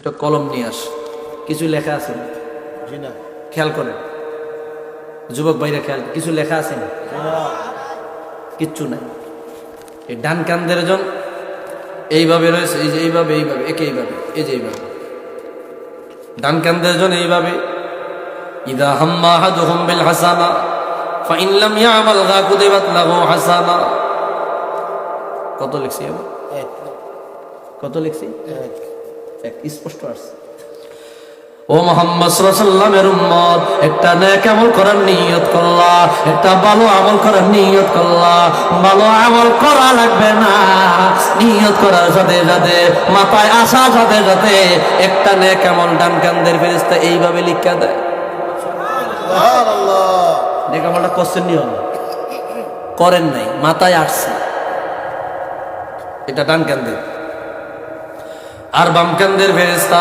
একটা কলম নিয়ে আস। কিছু লেখা আছে? খেয়াল করেন। যুবক ভাইরা খেয়াল কিছু লেখা আছে? না কিচ্ছু নাই। এই ডান কান্দের জন এইভাবে রয়েছে এই যে এইভাবে এইভাবে একে এইভাবে এই যে এইভাবে। ডান কান্দের জন এইভাবে ইদা হাম্মা আহাদুহুম বিল হাসানা ফাইন লাম ইয়ামাল গা কুদিবাত লাহু হাসানা। কত লিখছি এক। কত লিখছি? এক। স্পষ্ট আসছে। ও মোহাম্মদ সাল্লামের উম্মত একটা নেক আমল করার নিয়ত করলা একটা ভালো আমল করার নিয়ত করলা। ভালো আমল করা লাগবে না নিয়ত করার সাথে সাথে মাথায় আসা সাথে সাথে একটা নেক আমল ডান কান্দের ফেরিস্তা এইভাবে লিখা দেয়। সুবহানাল্লাহ। নেক আমলটা করছেন নিয়ম। করেন নাই মাথায় আসছে। এটা ডান কান্দের। আর বাম কান্দের ফেরিস্তা